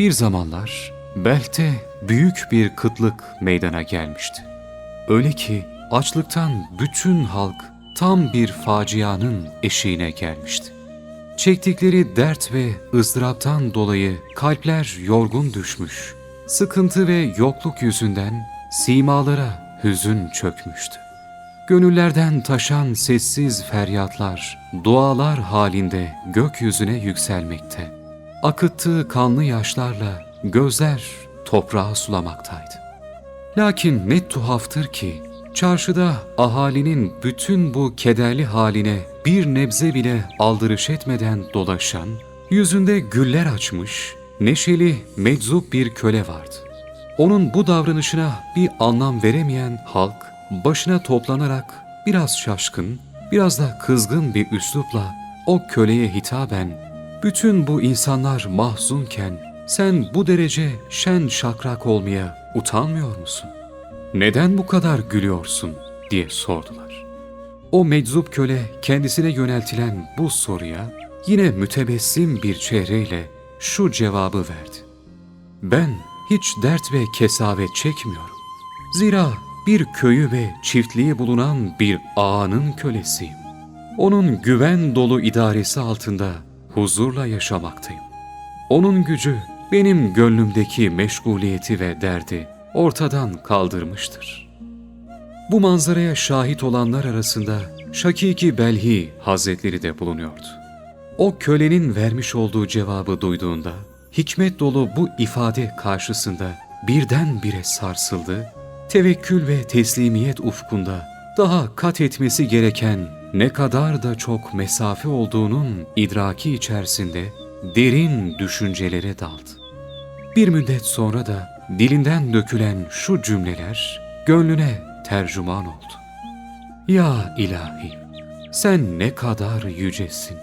Bir zamanlar Belh'te büyük bir kıtlık meydana gelmişti. Öyle ki açlıktan bütün halk tam bir facianın eşiğine gelmişti. Çektikleri dert ve ızdıraptan dolayı kalpler yorgun düşmüş, sıkıntı ve yokluk yüzünden simalara hüzün çökmüştü. Gönüllerden taşan sessiz feryatlar, dualar halinde gökyüzüne yükselmekte. Akıttığı kanlı yaşlarla gözler toprağa sulamaktaydı. Lakin ne tuhaftır ki çarşıda ahalinin bütün bu kederli haline bir nebze bile aldırış etmeden dolaşan, yüzünde güller açmış, neşeli, meczup bir köle vardı. Onun bu davranışına bir anlam veremeyen halk başına toplanarak biraz şaşkın, biraz da kızgın bir üslupla o köleye hitaben bütün bu insanlar mahzunken sen bu derece şen şakrak olmaya utanmıyor musun? Neden bu kadar gülüyorsun diye sordular. O meczup köle kendisine yöneltilen bu soruya yine mütebessim bir çehreyle şu cevabı verdi. Ben hiç dert ve kesavet çekmiyorum. Zira bir köyü ve çiftliği bulunan bir ağanın kölesiyim. Onun güven dolu idaresi altında huzurla yaşamaktayım. Onun gücü benim gönlümdeki meşguliyeti ve derdi ortadan kaldırmıştır. Bu manzaraya şahit olanlar arasında Şakiki Belhi Hazretleri de bulunuyordu. O kölenin vermiş olduğu cevabı duyduğunda hikmet dolu bu ifade karşısında birdenbire sarsıldı, tevekkül ve teslimiyet ufkunda daha kat etmesi gereken ne kadar da çok mesafe olduğunun idraki içerisinde derin düşüncelere daldı. Bir müddet sonra da dilinden dökülen şu cümleler gönlüne tercüman oldu. Ya ilahi, sen ne kadar yücesin.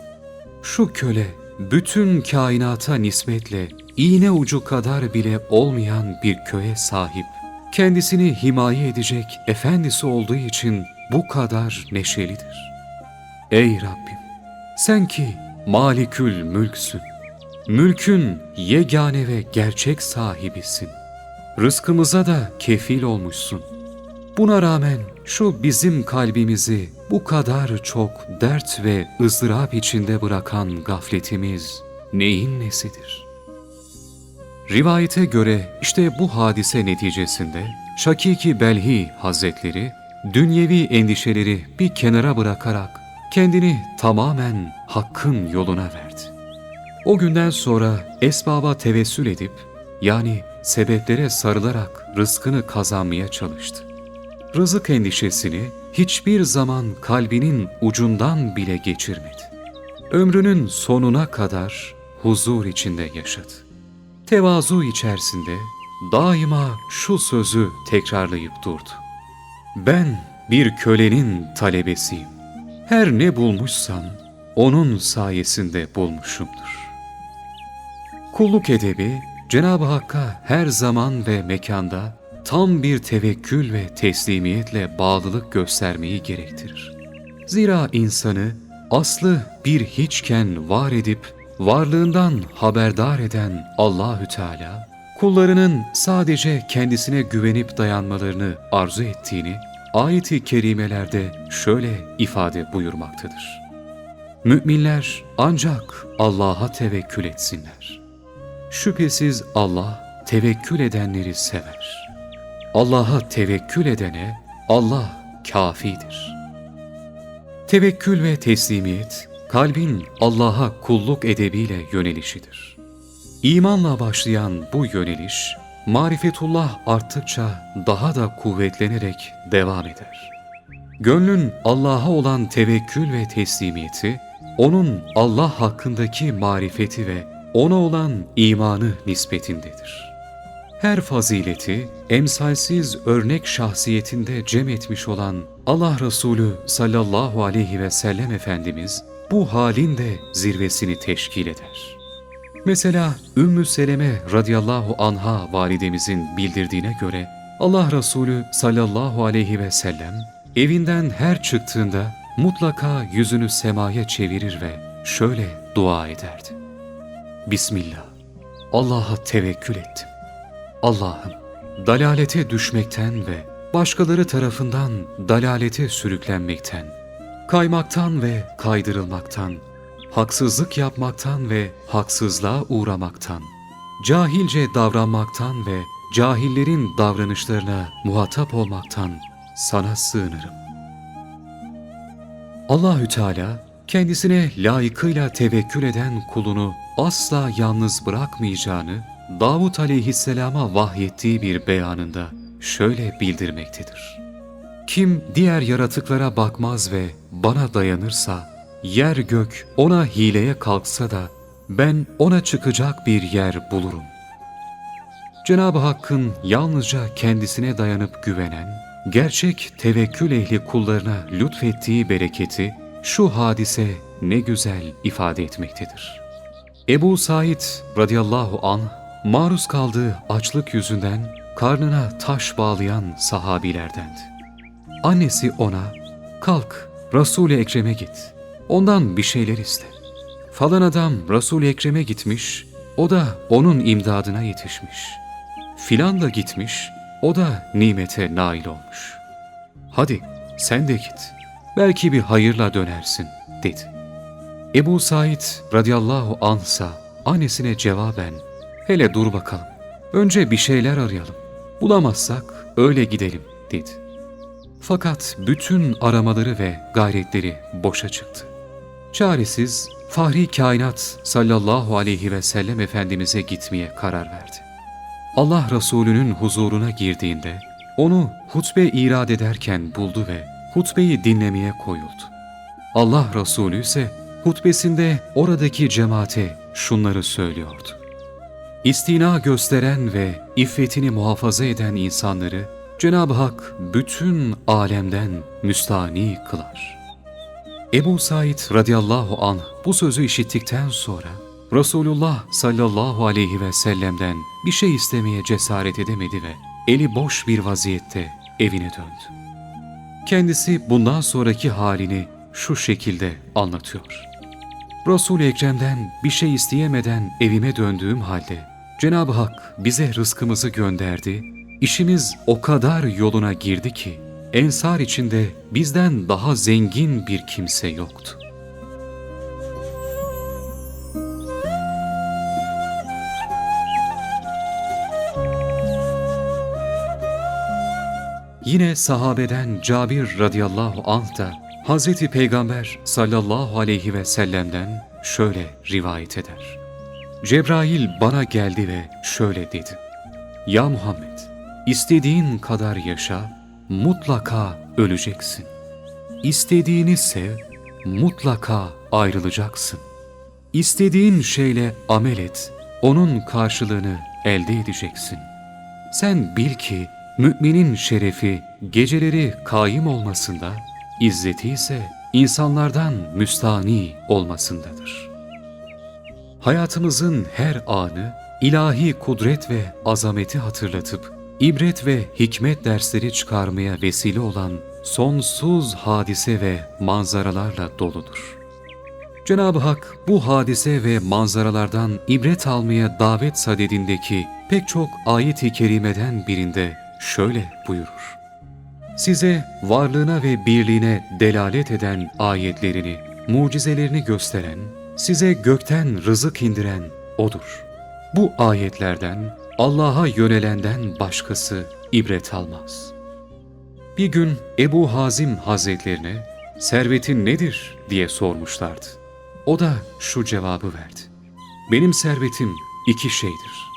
Şu köle bütün kainata nispetle iğne ucu kadar bile olmayan bir köye sahip, kendisini himaye edecek efendisi olduğu için bu kadar neşelidir. Ey Rabbim, sen ki malikül mülksün, mülkün yegane ve gerçek sahibisin. Rızkımıza da kefil olmuşsun. Buna rağmen şu bizim kalbimizi bu kadar çok dert ve ızdırap içinde bırakan gafletimiz neyin nesidir? Rivayete göre işte bu hadise neticesinde Şakiki Belhi Hazretleri dünyevi endişeleri bir kenara bırakarak kendini tamamen hakkın yoluna verdi. O günden sonra esbaba tevessül edip yani sebeplere sarılarak rızkını kazanmaya çalıştı. Rızık endişesini hiçbir zaman kalbinin ucundan bile geçirmedi. Ömrünün sonuna kadar huzur içinde yaşadı. Tevazu içerisinde daima şu sözü tekrarlayıp durdu. Ben bir kölenin talebesiyim. Her ne bulmuşsam onun sayesinde bulmuşumdur. Kulluk edebi Cenab-ı Hakk'a her zaman ve mekanda tam bir tevekkül ve teslimiyetle bağlılık göstermeyi gerektirir. Zira insanı aslı bir hiçken var edip varlığından haberdar eden Allahü Teala kullarının sadece kendisine güvenip dayanmalarını arzu ettiğini ayet-i kerimelerde şöyle ifade buyurmaktadır. Müminler ancak Allah'a tevekkül etsinler. Şüphesiz Allah tevekkül edenleri sever. Allah'a tevekkül edene Allah kafidir. Tevekkül ve teslimiyet, kalbin Allah'a kulluk edebiyle yönelişidir. İmanla başlayan bu yöneliş, marifetullah arttıkça daha da kuvvetlenerek devam eder. Gönlün Allah'a olan tevekkül ve teslimiyeti, onun Allah hakkındaki marifeti ve ona olan imanı nispetindedir. Her fazileti emsalsiz örnek şahsiyetinde cem etmiş olan Allah Resulü sallallahu aleyhi ve sellem Efendimiz bu halin de zirvesini teşkil eder. Mesela Ümmü Seleme radıyallahu anha validemizin bildirdiğine göre Allah Resulü sallallahu aleyhi ve sellem evinden her çıktığında mutlaka yüzünü semaya çevirir ve şöyle dua ederdi. Bismillah. Allah'a tevekkül ettim. Allah'ım, dalalete düşmekten ve başkaları tarafından dalalete sürüklenmekten, kaymaktan ve kaydırılmaktan, haksızlık yapmaktan ve haksızlığa uğramaktan, cahilce davranmaktan ve cahillerin davranışlarına muhatap olmaktan sana sığınırım. Allahü Teala kendisine layıkıyla tevekkül eden kulunu asla yalnız bırakmayacağını Davut aleyhisselama vahyettiği bir beyanında şöyle bildirmektedir. Kim diğer yaratıklara bakmaz ve bana dayanırsa, yer gök ona hileye kalksa da ben ona çıkacak bir yer bulurum. Cenab-ı Hakk'ın yalnızca kendisine dayanıp güvenen, gerçek tevekkül ehli kullarına lütfettiği bereketi şu hadise ne güzel ifade etmektedir. Ebu Said radıyallahu an maruz kaldığı açlık yüzünden karnına taş bağlayan sahabilerdendi. Annesi ona kalk Resul-i Ekrem'e git. Ondan bir şeyler iste. Falan adam Resul-i Ekrem'e gitmiş, o da onun imdadına yetişmiş. Filan da gitmiş, o da nimete nail olmuş. Hadi sen de git. Belki bir hayırla dönersin dedi. Ebu Said radıyallahu ansa annesine cevaben hele dur bakalım. Önce bir şeyler arayalım. Bulamazsak öyle gidelim dedi. Fakat bütün aramaları ve gayretleri boşa çıktı. Çaresiz Fahri Kainat sallallahu aleyhi ve sellem Efendimiz'e gitmeye karar verdi. Allah Resulü'nün huzuruna girdiğinde onu hutbe irad ederken buldu ve hutbeyi dinlemeye koyuldu. Allah Resulü ise hutbesinde oradaki cemaate şunları söylüyordu. İstina gösteren ve iffetini muhafaza eden insanları Cenab-ı Hak bütün alemden müstani kılar. Ebu Said radıyallahu anh bu sözü işittikten sonra Resulullah sallallahu aleyhi ve sellem'den bir şey istemeye cesaret edemedi ve eli boş bir vaziyette evine döndü. Kendisi bundan sonraki halini şu şekilde anlatıyor. Resul-i Ekrem'den bir şey isteyemeden evime döndüğüm halde Cenab-ı Hak bize rızkımızı gönderdi. İşimiz o kadar yoluna girdi ki ensar içinde bizden daha zengin bir kimse yoktu. Yine sahabeden Cabir radıyallahu anh da Hazreti Peygamber sallallahu aleyhi ve sellem'den şöyle rivayet eder. Cebrail bana geldi ve şöyle dedi. Ya Muhammed, istediğin kadar yaşa, mutlaka öleceksin. İstediğini sev, mutlaka ayrılacaksın. İstediğin şeyle amel et, onun karşılığını elde edeceksin. Sen bil ki müminin şerefi geceleri kaim olmasında, izzeti ise insanlardan müstani olmasındadır. Hayatımızın her anı ilahi kudret ve azameti hatırlatıp ibret ve hikmet dersleri çıkarmaya vesile olan sonsuz hadise ve manzaralarla doludur. Cenab-ı Hak bu hadise ve manzaralardan ibret almaya davet sadedindeki pek çok ayet-i kerimeden birinde şöyle buyurur. Size varlığına ve birliğine delalet eden ayetlerini, mucizelerini gösteren, size gökten rızık indiren O'dur. Bu ayetlerden Allah'a yönelenden başkası ibret almaz. Bir gün Ebu Hazim Hazretlerine servetin nedir diye sormuşlardı. O da şu cevabı verdi. Benim servetim iki şeydir.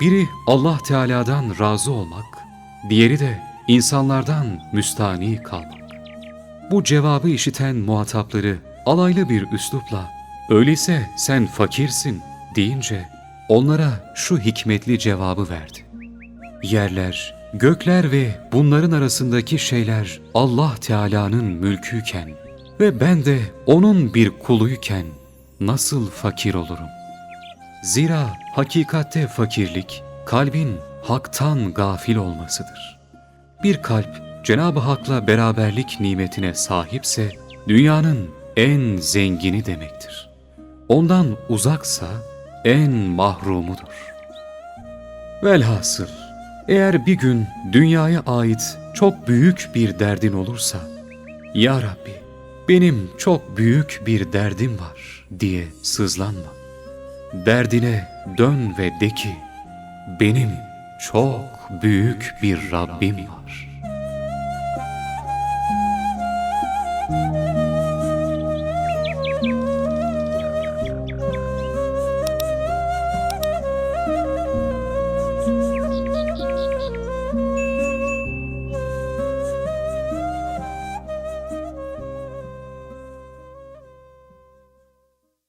Biri Allah Teala'dan razı olmak, diğeri de insanlardan müstani kalmak. Bu cevabı işiten muhatapları alaylı bir üslupla öyleyse sen fakirsin deyince onlara şu hikmetli cevabı verdi. Yerler, gökler ve bunların arasındaki şeyler Allah Teala'nın mülküyken ve ben de onun bir kuluyken nasıl fakir olurum? Zira hakikatte fakirlik kalbin haktan gafil olmasıdır. Bir kalp Cenab-ı Hak'la beraberlik nimetine sahipse dünyanın en zengini demektir. Ondan uzaksa en mahrumudur. Velhasıl, eğer bir gün dünyaya ait çok büyük bir derdin olursa, Ya Rabbi, benim çok büyük bir derdim var diye sızlanma. Derdine dön ve de ki, benim çok büyük bir Rabbim var.